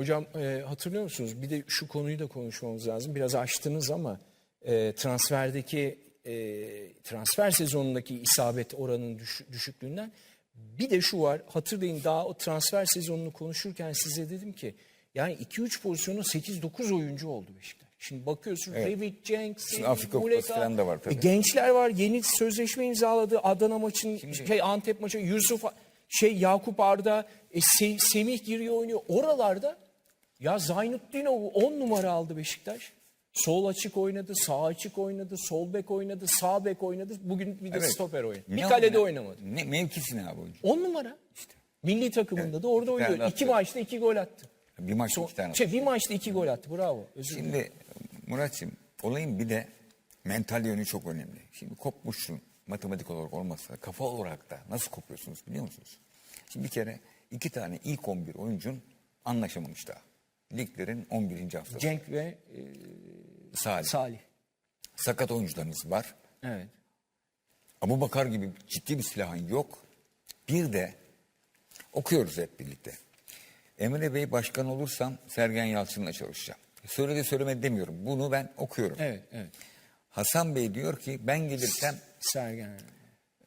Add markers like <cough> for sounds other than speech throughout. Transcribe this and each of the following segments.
Hocam e, hatırlıyor musunuz? Bir de şu konuyu da konuşmamız lazım. Biraz açtınız ama e, transferdeki e, transfer sezonundaki isabet oranının düş- düşüklüğünden bir de şu var. Hatırlayın daha o transfer sezonunu konuşurken size dedim ki yani 2-3 pozisyonu 8-9 oyuncu oldu Beşiktaş. Şimdi bakıyorsun Revit, Cenk, Şimdi Afrika Kupası falan da var tabii. E, gençler var. Yeni sözleşme imzaladı. Adana maçın, şey Antep maçı, Yusuf, şey Yakup Arda, e, Se- Semih giriyor oynuyor. Oralarda ya Zaynuddinov 10 numara aldı Beşiktaş. Sol açık oynadı, sağ açık oynadı, sol bek oynadı, sağ bek oynadı. Bugün bir de Evet. stoper oynadı. Bir Ne- kalede ne- oynamadı. Ne, mevkisi ne abi oyuncu? 10 numara. Milli takımında da orada tane oynuyor. İki attı. maçta iki gol attı. Bir maç iki tane. şey, bir maçta iki gol attı. Bravo. Özür dilerim. Şimdi Muratçım olayın bir de mental yönü çok önemli. Şimdi kopmuşsun matematik olarak olmazsa kafa olarak da nasıl kopuyorsunuz biliyor musunuz? Şimdi bir kere iki tane ilk 11 oyuncun anlaşamamış daha. Liglerin 11. haftası. Cenk ve e, Salih. Salih. Sakat oyuncularınız var. Evet. Abu Bakar gibi ciddi bir silahın yok. Bir de okuyoruz hep birlikte. Emre Bey başkan olursam Sergen Yalçın'la çalışacağım. Söyledi söylemedi demiyorum. Bunu ben okuyorum. Evet, evet. Hasan Bey diyor ki ben gelirsem Sergen.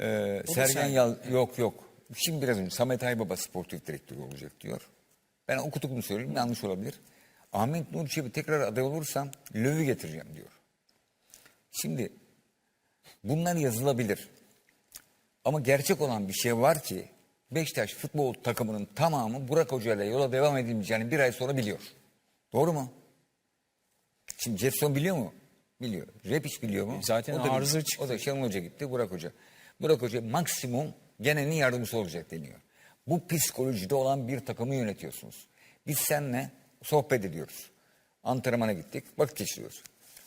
e, Sergen Sergen, Yal yok yok. Şimdi biraz önce Samet Aybaba sportif direktörü olacak diyor. Ben okuduklarını söyleyeyim yanlış olabilir. Ahmet Nur Çebi tekrar aday olursam Löw'ü getireceğim diyor. Şimdi bunlar yazılabilir. Ama gerçek olan bir şey var ki Beşiktaş futbol takımının tamamı Burak Hoca ile yola devam edilmeyeceğini bir ay sonra biliyor. Doğru mu? Şimdi Jetson biliyor mu? Biliyor. Repic biliyor mu? Zaten O da arıza biliyor. çıktı. O da Şenol Hoca gitti, Burak Hoca. Burak Hoca maksimum Genel'in yardımcısı olacak deniyor. Bu psikolojide olan bir takımı yönetiyorsunuz. Biz seninle sohbet ediyoruz. Antrenmana gittik, vakit geçiriyoruz.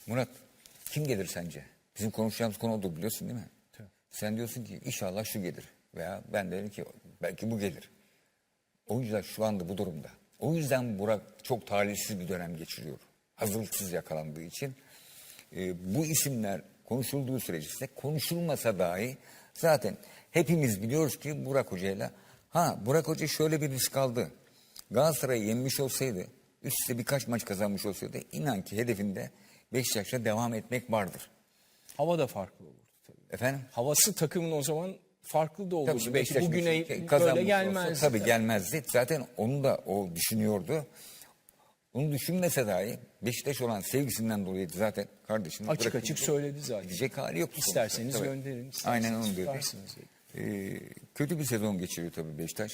Murat, kim gelir sence? Bizim konuşacağımız konu odur biliyorsun değil mi? Sen diyorsun ki inşallah şu gelir. Veya ben derim ki belki bu gelir. Oyuncular şu anda bu durumda. O yüzden Burak çok talihsiz bir dönem geçiriyor. Hazırlıksız yakalandığı için. Ee, bu isimler konuşulduğu sürece konuşulmasa dahi zaten hepimiz biliyoruz ki Burak Hoca'yla ha Burak Hoca şöyle bir risk aldı. Galatasaray'ı yenmiş olsaydı üst üste birkaç maç kazanmış olsaydı inan ki hedefinde Beşiktaş'la devam etmek vardır. Hava da farklı olurdu tabii. Efendim? Havası takımın o zaman farklı da olurdu. Tabii Beşiktaş bugüne böyle kazanmış olsa gelmezdi. Tabii gelmezdi. Zaten onu da o düşünüyordu. Onu düşünmese dahi Beşiktaş olan sevgisinden dolayı zaten kardeşim Açık açık söyledi zaten. Gidecek hali yok. İsterseniz gönderin. isterseniz Aynen onu dedi. Ee, kötü bir sezon geçiriyor tabii Beşiktaş.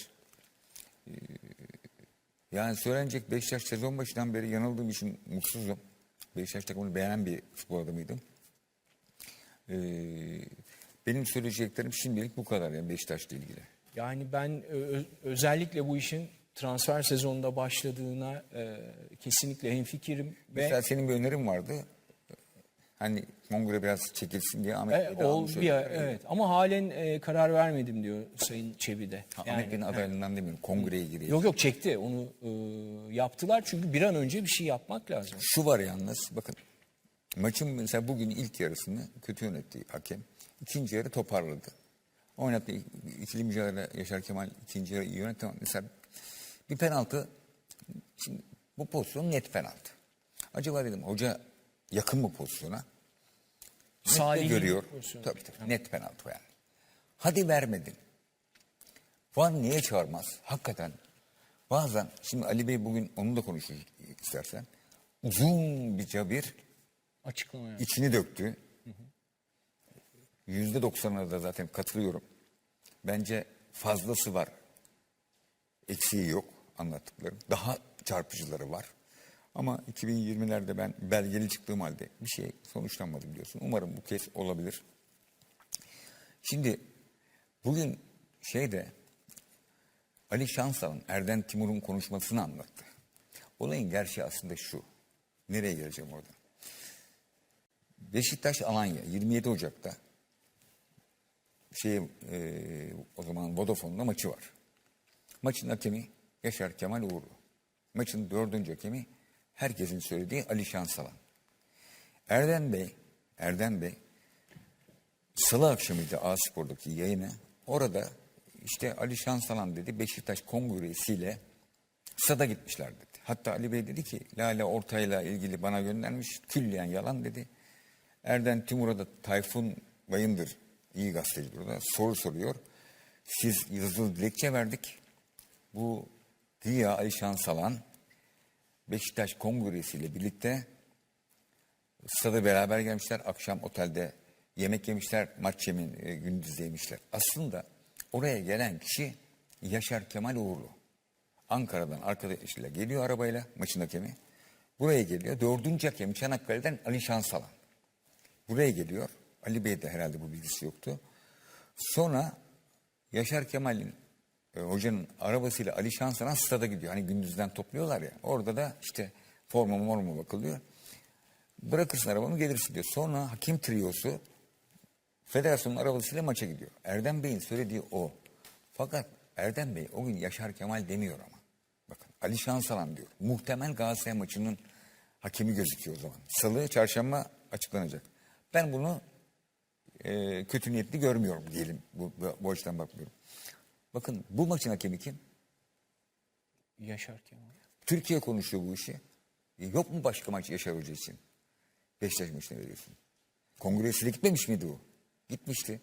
Ee, yani söylenecek Beşiktaş sezon başından beri yanıldığım için mutsuzum. Beşiktaş takımını beğenen bir futbol adamıydım. Ee, benim söyleyeceklerim şimdilik bu kadar yani Beşiktaş'la ilgili. Yani ben özellikle bu işin transfer sezonunda başladığına e, kesinlikle hemfikirim. Ve Mesela senin bir önerin vardı. Hani kongre biraz çekilsin diye Ahmet e, Bey de ol, bir, evet ama halen e, karar vermedim diyor Sayın Çebi'de. Ha, Yani- Ahmet Bey'in adaylığından demiyorum. Kongreye giriyor. Yok yok çekti onu e, yaptılar çünkü bir an önce bir şey yapmak lazım. Şu var yalnız bakın. Maçın mesela bugün ilk yarısını kötü yönetti hakem. İkinci yarı toparladı. Oynattı. ikili mücadele Yaşar Kemal ikinci yarı iyi yönetti. Mesela bir penaltı. Şimdi bu pozisyon net penaltı. Acaba dedim hoca yakın mı pozisyona? Salih'in görüyor. pozisyonu. Tabii tabii. Net penaltı yani. Hadi vermedin. Var niye çağırmaz? Hakikaten bazen şimdi Ali Bey bugün onu da konuşuyor istersen. Uzun bir cabir Açıklama yani. içini döktü. Yüzde doksanına da zaten katılıyorum. Bence fazlası var. Eksiği yok anlattıklarım. Daha çarpıcıları var. Ama 2020'lerde ben belgeli çıktığım halde bir şey sonuçlanmadı biliyorsun. Umarım bu kez olabilir. Şimdi bugün şeyde Ali Şansal'ın Erden Timur'un konuşmasını anlattı. Olayın gerçeği aslında şu. Nereye geleceğim orada? Beşiktaş Alanya 27 Ocak'ta şey e, o zaman Vodafone'da maçı var. Maçın hakemi Yaşar Kemal Uğurlu. Maçın dördüncü hakemi herkesin söylediği Ali Şansalan. Erdem Bey, Erdem Bey Salı akşamıydı A Spor'daki yayını. Orada işte Ali Şansalan dedi Beşiktaş kongresiyle SAD'a gitmişler dedi. Hatta Ali Bey dedi ki Lale Ortay'la ilgili bana göndermiş. Külliyen yalan dedi. Erden Timur'a da Tayfun Bayındır iyi gazeteci burada soru soruyor. Siz yazılı dilekçe verdik. Bu güya Ali Şansalan Beşiktaş Kongresi ile birlikte stada beraber gelmişler. Akşam otelde yemek yemişler. Maç yemin e, gündüz yemişler. Aslında oraya gelen kişi Yaşar Kemal Uğurlu. Ankara'dan arkadaşıyla geliyor arabayla maçın hakemi. Buraya geliyor. Dördüncü hakem Çanakkale'den Ali Şansalan. Buraya geliyor. Ali Bey de herhalde bu bilgisi yoktu. Sonra Yaşar Kemal'in e, hocanın arabasıyla Ali Şansalan stada gidiyor. Hani gündüzden topluyorlar ya. Orada da işte forma morma bakılıyor. Bırakırsın arabamı gelirsin diyor. Sonra hakim triyosu federasyonun arabasıyla maça gidiyor. Erdem Bey'in söylediği o. Fakat Erdem Bey o gün Yaşar Kemal demiyor ama. Bakın Ali Şansalan diyor. Muhtemel Galatasaray maçının hakemi gözüküyor o zaman. Salı, çarşamba açıklanacak. Ben bunu e, kötü niyetli görmüyorum diyelim. Bu, bu, bu açıdan bakmıyorum. Bakın bu maçın hakemi kim? Yaşar Kemal. Türkiye konuşuyor bu işi. E, yok mu başka maç Yaşar Hoca için? Beşiktaş maçına veriyorsun. Kongresiyle gitmemiş miydi o? Gitmişti.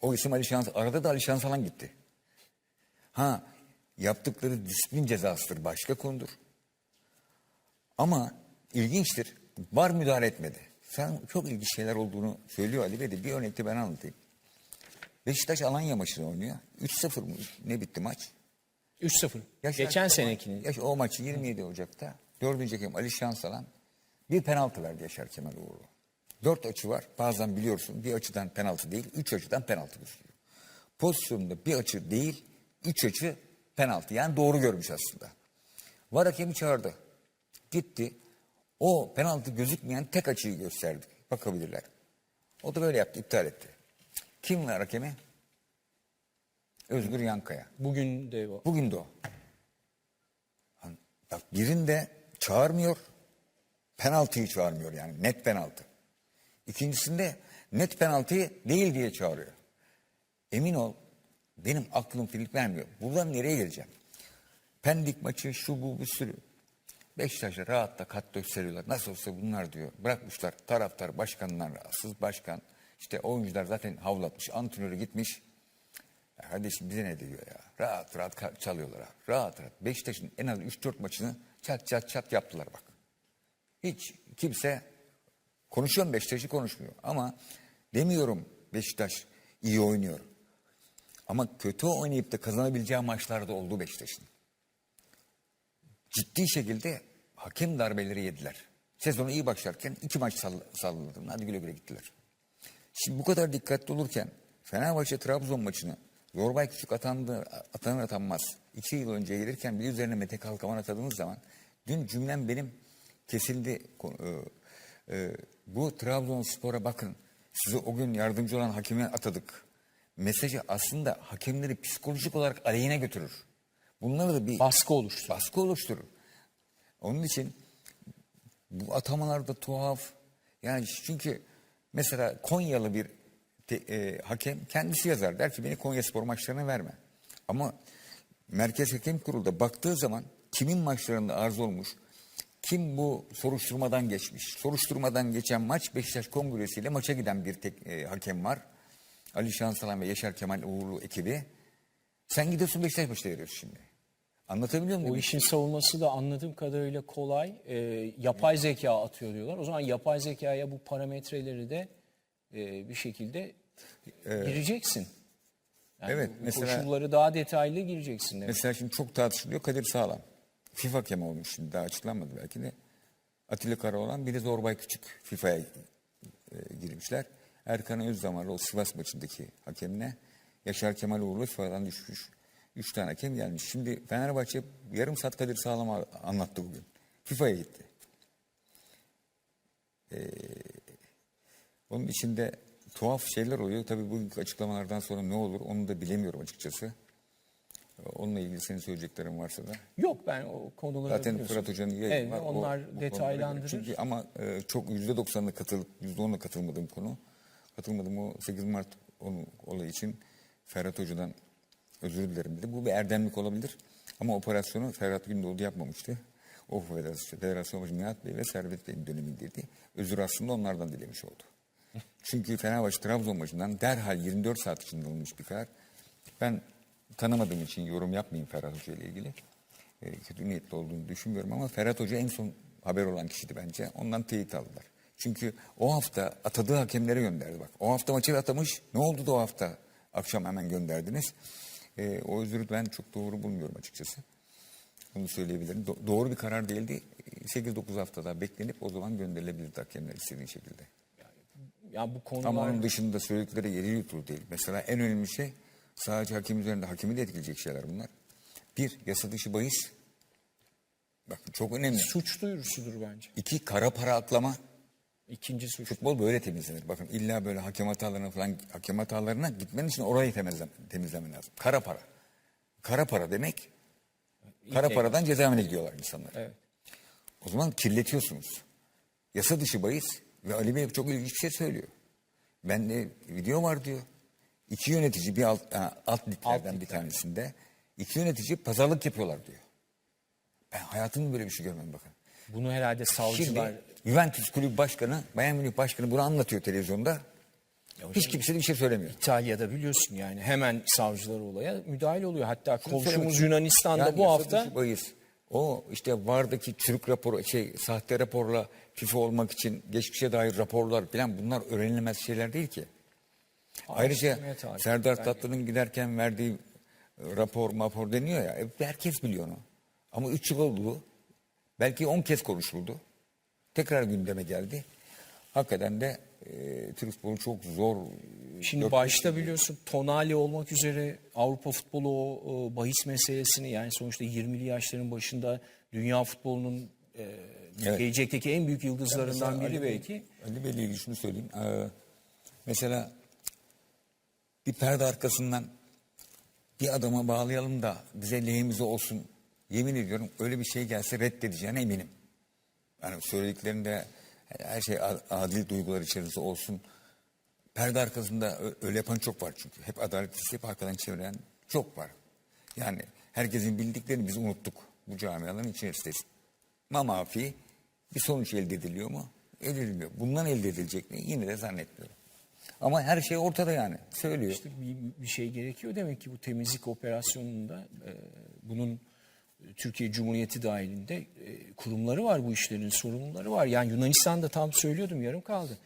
O isim Ali Şans, arada da Ali Şansalan gitti. Ha, yaptıkları disiplin cezasıdır, başka konudur. Ama ilginçtir, var müdahale etmedi. Sen çok ilginç şeyler olduğunu söylüyor Ali Bey de bir örnekte ben anlatayım. Beşiktaş Alanya maçını oynuyor. 3-0 mı? Ne bitti maç? 3-0. Yaşar Geçen Kemal- senekinin. Yaş, o maçı 27 Ocak'ta dördüncü hakem Ali Şansalan bir penaltı verdi Yaşar Kemal Uğurlu. Dört açı var. Bazen biliyorsun bir açıdan penaltı değil, üç açıdan penaltı gözüküyor. Pozisyonda bir açı değil, üç açı penaltı. Yani doğru görmüş aslında. Var hakemi çağırdı. Gitti. O penaltı gözükmeyen tek açıyı gösterdi. Bakabilirler. O da böyle yaptı, iptal etti. Kim var hakemi? Özgür Yankaya. Bugün de o. Bugün de o. Bak birinde çağırmıyor, penaltıyı çağırmıyor yani net penaltı. İkincisinde net penaltıyı değil diye çağırıyor. Emin ol benim aklım filik vermiyor. Buradan nereye geleceğim? Pendik maçı şu bu bir sürü. Beşiktaş'a rahat da kat gösteriyorlar. Nasıl olsa bunlar diyor. Bırakmışlar taraftar, başkanlar rahatsız. Başkan işte oyuncular zaten havlatmış. Antrenörü gitmiş. Ya kardeşim bize ne diyor ya? Rahat rahat çalıyorlar ha. Rahat rahat. Beşiktaş'ın en az 3-4 maçını çat çat çat yaptılar bak. Hiç kimse konuşuyorum Beşiktaş'ı konuşmuyor. Ama demiyorum Beşiktaş iyi oynuyor. Ama kötü oynayıp da kazanabileceği maçlar da oldu Beşiktaş'ın. Ciddi şekilde hakem darbeleri yediler. Sezonu iyi başlarken iki maç sall- salladım. Hadi güle güle gittiler. Şimdi bu kadar dikkatli olurken Fenerbahçe Trabzon maçını Zorbay Küçük atandı, atanır atanmaz. İki yıl önce gelirken bir üzerine Mete Kalkavan atadığımız zaman dün cümlem benim kesildi. Ko- e, e, bu Trabzonspor'a bakın size o gün yardımcı olan hakime atadık. Mesajı aslında hakemleri psikolojik olarak aleyhine götürür. Bunları da bir Baskı oluştu. baskı oluşturur. Onun için bu atamalar da tuhaf. Yani çünkü mesela Konyalı bir te- e, hakem kendisi yazar. Der ki beni Konya spor maçlarına verme. Ama Merkez Hakem Kurulu'da baktığı zaman kimin maçlarında arz olmuş, kim bu soruşturmadan geçmiş. Soruşturmadan geçen maç Beşiktaş Kongresi ile maça giden bir tek e, hakem var. Ali Şansalan ve Yaşar Kemal Uğurlu ekibi. Sen gidiyorsun Beşiktaş maçı veriyorsun şimdi. Anlatabiliyor muyum? O işin savunması da anladığım kadarıyla kolay. Ee, yapay zeka atıyor diyorlar. O zaman yapay zekaya bu parametreleri de e, bir şekilde gireceksin. Yani Evet, bu mesela- koşulları daha detaylı gireceksin demek. Mesela şimdi çok tartışılıyor Kadir Sağlam. FIFA hakemi olmuş şimdi daha açıklanmadı belki de. Atilla Karaoğlan bir de Zorbay Küçük FIFA'ya e, girmişler. Erkan Özdamar'la o Sivas maçındaki hakemle Yaşar Kemal Uğurlu FIFA'dan düşmüş. Üç tane hakem gelmiş. Şimdi Fenerbahçe yarım saat Kadir Sağlam'a anlattı bugün. FIFA'ya gitti. Ee, onun içinde tuhaf şeyler oluyor. Tabii bugünkü açıklamalardan sonra ne olur onu da bilemiyorum açıkçası. Onunla ilgili senin söyleyeceklerin varsa da. Yok ben o konuları Zaten biliyorsun. Fırat Hoca'nın yayını Evet, var. O- onlar konulara detaylandırır. Çünkü ama e, çok yüzde doksanla katılıp yüzde onla katılmadığım konu. Katılmadığım o 8 Mart onu, olayı için Ferhat Hoca'dan özür dilerim dedi. Bu bir erdemlik olabilir. Ama operasyonu Ferhat Gündoğdu yapmamıştı. O federasyon, federasyon başı Nihat Bey ve Servet Bey'in dönemindeydi. Özür aslında onlardan dilemiş oldu. <laughs> Çünkü Fenerbahçe Trabzon maçından derhal 24 saat içinde alınmış bir karar. Ben tanımadığım için yorum yapmayayım Ferhat Hoca ile ilgili. E, kötü niyetli olduğunu düşünmüyorum ama Ferhat Hoca en son haber olan kişiydi bence. Ondan teyit aldılar. Çünkü o hafta atadığı hakemlere gönderdi bak. O hafta maçı atamış. Ne oldu da o hafta akşam hemen gönderdiniz? E, o özürü ben çok doğru bulmuyorum açıkçası. Bunu söyleyebilirim. Do- doğru bir karar değildi. 8-9 haftada beklenip o zaman gönderilebilirdi hakemler istediği şekilde. Ya bu konular Ama onun dışında söyledikleri yeri yutur değil. Mesela en önemli şey sadece hakem üzerinde hakemi de etkileyecek şeyler bunlar. Bir, yasa dışı bahis. Bakın çok önemli. suç duyurusudur bence. İki, kara para aklama. İkinci suç. Futbol böyle temizlenir. Bakın illa böyle hakem hatalarına falan hakem hatalarına gitmen için orayı temizlem, temizlemen lazım. Kara para. Kara para demek kara paradan cezaevine gidiyorlar insanlar. Evet. O zaman kirletiyorsunuz. Yasa dışı bahis ve Ali Bey çok ilginç bir şey söylüyor. Bende video var diyor. İki yönetici bir alt, ha, alt liglerden bir tanesinde iki yönetici pazarlık yapıyorlar diyor. Ben hayatımda böyle bir şey görmedim bakın. Bunu herhalde savcılar Şimdi Juventus Kulübü Başkanı, Bayern Münih Başkanı bunu anlatıyor televizyonda. Hiç kimse bir şey söylemiyor. İtalya'da biliyorsun yani hemen savcılar olaya müdahale oluyor. Hatta komşumuz Yunanistan'da Yani bu hafta bahis. O işte vardaki çürük raporu, şey sahte raporla FIFA olmak için geçmişe dair raporlar falan bunlar öğrenilemez şeyler değil ki. Ayrıca. Serdar Tatlı'nın giderken verdiği rapor mapor deniyor ya. e, Herkes biliyor onu. Ama 3 yıl oldu. Belki 10 kez konuşuldu. Tekrar gündeme geldi. Hakikaten de e, Türk futbolu çok zor. e, Şimdi dört- başta biliyorsun Tonali olmak üzere Avrupa futbolu o, o bahis meselesini yani sonuçta 20'li yaşların başında dünya futbolunun e, Evet. gelecekteki en büyük yıldızlarından biri Ali Bey- belki. Ali Bey'le ilgili şunu söyleyeyim. Ee, mesela bir perde arkasından bir adama bağlayalım da bize lehimize olsun. Yemin ediyorum öyle bir şey gelse reddedeceğine eminim. Yani söylediklerinde her şey adil duygular içerisinde olsun. Perde arkasında öyle yapan çok var çünkü. Hep adaletsiz, hep arkadan çeviren çok var. Yani herkesin bildiklerini biz unuttuk bu camiaların içerisindeyiz. Mamafi bir sonuç elde ediliyor mu? Edilmiyor. Bundan elde edilecek mi? Yine de zannetmiyorum. Ama her şey ortada yani. Söylüyor. İşte bir, bir şey gerekiyor demek ki bu temizlik operasyonunda e, bunun Türkiye Cumhuriyeti dahilinde e, kurumları var bu işlerin sorumluları var. Yani Yunanistan'da tam söylüyordum yarım kaldı.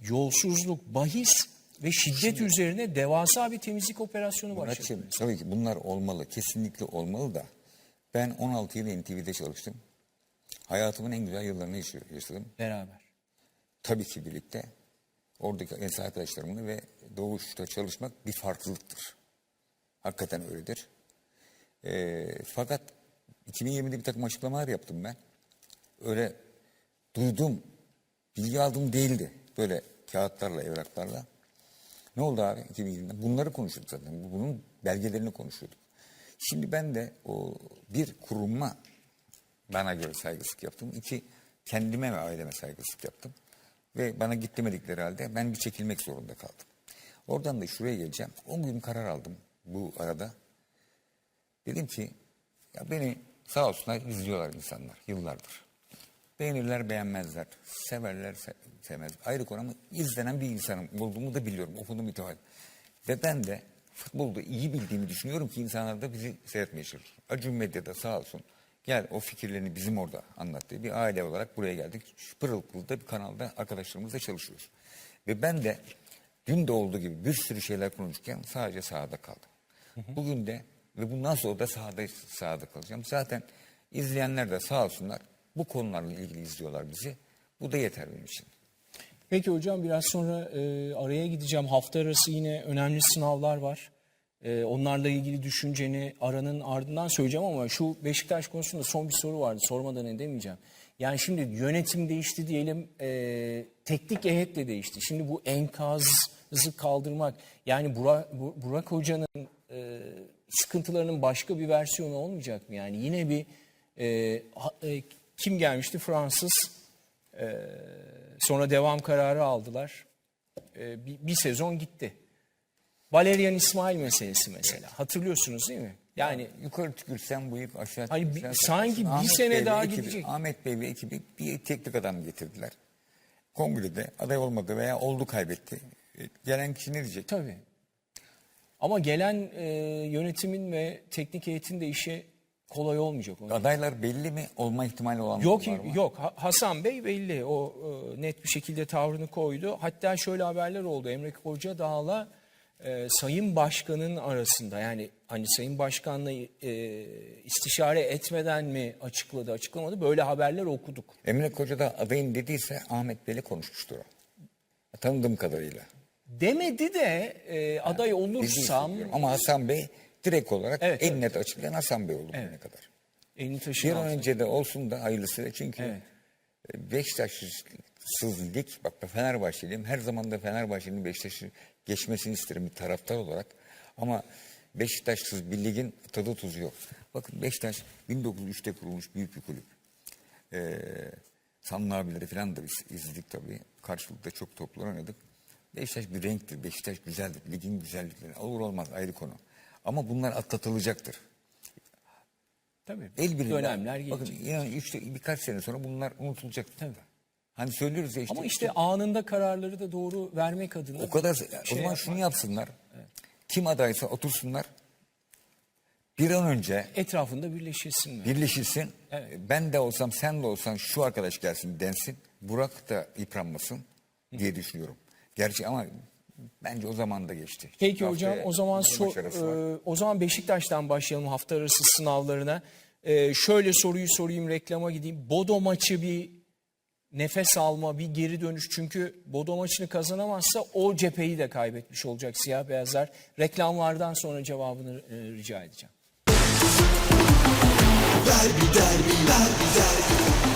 Yolsuzluk, bahis ve şiddet üzerine devasa bir temizlik operasyonu. Muratçım, tabii ki bunlar olmalı. Kesinlikle olmalı da. Ben 16 yıl NTV'de çalıştım. Hayatımın en güzel yıllarını yaşadım. Beraber. Tabii ki birlikte. Oradaki ense arkadaşlarımla ve doğuşta çalışmak bir farklılıktır. Hakikaten öyledir. Ee, fakat 2020'de bir takım açıklamalar yaptım ben. Öyle duydum, bilgi aldım değildi. Böyle kağıtlarla, evraklarla. Ne oldu abi 2020'de? Bunları konuşuyorduk zaten. Bunun belgelerini konuşuyorduk. Şimdi ben de o bir kuruma bana göre saygısızlık yaptım. İki kendime ve aileme saygısızlık yaptım. Ve bana git demedikleri halde ben bir çekilmek zorunda kaldım. Oradan da şuraya geleceğim. O gün karar aldım bu arada. Dedim ki ya beni sağ olsunlar izliyorlar insanlar yıllardır. Beğenirler beğenmezler. Severler se sevmez. Ayrı konu ama izlenen bir insanım olduğumu da biliyorum. O konuda mütevazı. Ve ben de futbolda iyi bildiğimi düşünüyorum ki insanlar da bizi seyretmeye çalışır. Acun Medya'da sağ olsun gel o fikirlerini bizim orada anlattığı bir aile olarak buraya geldik. Pırıl pırıl da bir kanalda arkadaşlarımızla çalışıyoruz. Ve ben de dün de olduğu gibi bir sürü şeyler konuşurken sadece sahada kaldım. Bugün de ve bundan sonra da sahada, sahada kalacağım. Zaten izleyenler de sağ olsunlar bu konularla ilgili izliyorlar bizi. Bu da yeter benim için. Peki hocam biraz sonra e, araya gideceğim. Hafta arası yine önemli sınavlar var. E, onlarla ilgili düşünceni aranın ardından söyleyeceğim ama şu Beşiktaş konusunda son bir soru vardı. Sormadan edemeyeceğim. Yani şimdi yönetim değişti diyelim, e, teknik heyet de değişti. Şimdi bu enkazı kaldırmak, yani Burak, Bu- Burak Hoca'nın e, sıkıntılarının başka bir versiyonu olmayacak mı? Yani yine bir e, e, kim gelmişti? Fransız Sonra devam kararı aldılar. Ee, bir, bir sezon gitti. Valerian İsmail meselesi mesela. Hatırlıyorsunuz değil mi? Yani Yukarı tükürsen bıyık aşağı Hani bir- tükürsen sanki bir Ahmet sene Bey daha ekibi- gidecek. Ahmet Bey ve ekibi bir teknik adam getirdiler. Kongrede aday olmadı veya oldu kaybetti. E, Gelen kişi ne diyecek? tabii. Ama gelen e, yönetimin ve teknik heyetin de işi kolay olmayacak. Onun. Adaylar belli mi? Olma ihtimali olan Yok var mı? yok Ha- Hasan Bey belli o e, net bir şekilde tavrını koydu. Hatta şöyle haberler oldu. Emre Koca Dağ'la e, Sayın Başkan'ın arasında yani hani Sayın Başkan'la e, istişare etmeden mi açıkladı açıklamadı böyle haberler okuduk. Emre Koca da adayım dediyse Ahmet Bey'le konuşmuştur o. Tanıdığım kadarıyla. Demedi de e, aday olursam. Ama Hasan Bey direkt olarak Evet, en evet. net açıklayan Hasan Bey oldu bugüne kadar. elini Bir an altına. önce de olsun da hayırlısı. Çünkü Evet. e, Beşiktaşsız lig, bak ben Fenerbahçeliyim. Her zaman da Fenerbahçe'nin Beşiktaş'ı geçmesini isterim bir taraftar olarak. Ama Beşiktaşsız bir ligin tadı tuzu yok. Bakın Beşiktaş 1903'te kurulmuş büyük bir kulüp. Ee, Sanlı abileri falan da biz izledik tabii. Karşılıkta çok toplar oynadık. Beşiktaş bir renktir. Beşiktaş güzeldir. Ligin güzellikleri. Olur olmaz ayrı konu. Ama bunlar atlatılacaktır. Tabii. El birliğiyle. Dönemler gelecek. Bakın yani işte birkaç sene sonra bunlar unutulacak. Tabii. Hani söylüyoruz ya işte. Ama işte anında kararları da doğru vermek adına. o kadar şey o zaman yapmak- şunu yapsınlar. Kim adaysa otursunlar. Bir an önce etrafında birleşilsin mi? birleşilsin. Ben de olsam sen de olsan şu arkadaş gelsin densin. Burak da yıpranmasın diye düşünüyorum. Gerçi ama bence o zaman da geçti. Peki Çünkü hocam haftaya o zaman so- var. e, o zaman Beşiktaş'tan başlayalım hafta arası sınavlarına. E, şöyle soruyu sorayım reklama gideyim. Bodo maçı bir nefes alma, bir geri dönüş. Çünkü Bodo maçını kazanamazsa o cepheyi de kaybetmiş olacak siyah beyazlar. Reklamlardan sonra cevabını e, rica edeceğim. Derbi derbi derbi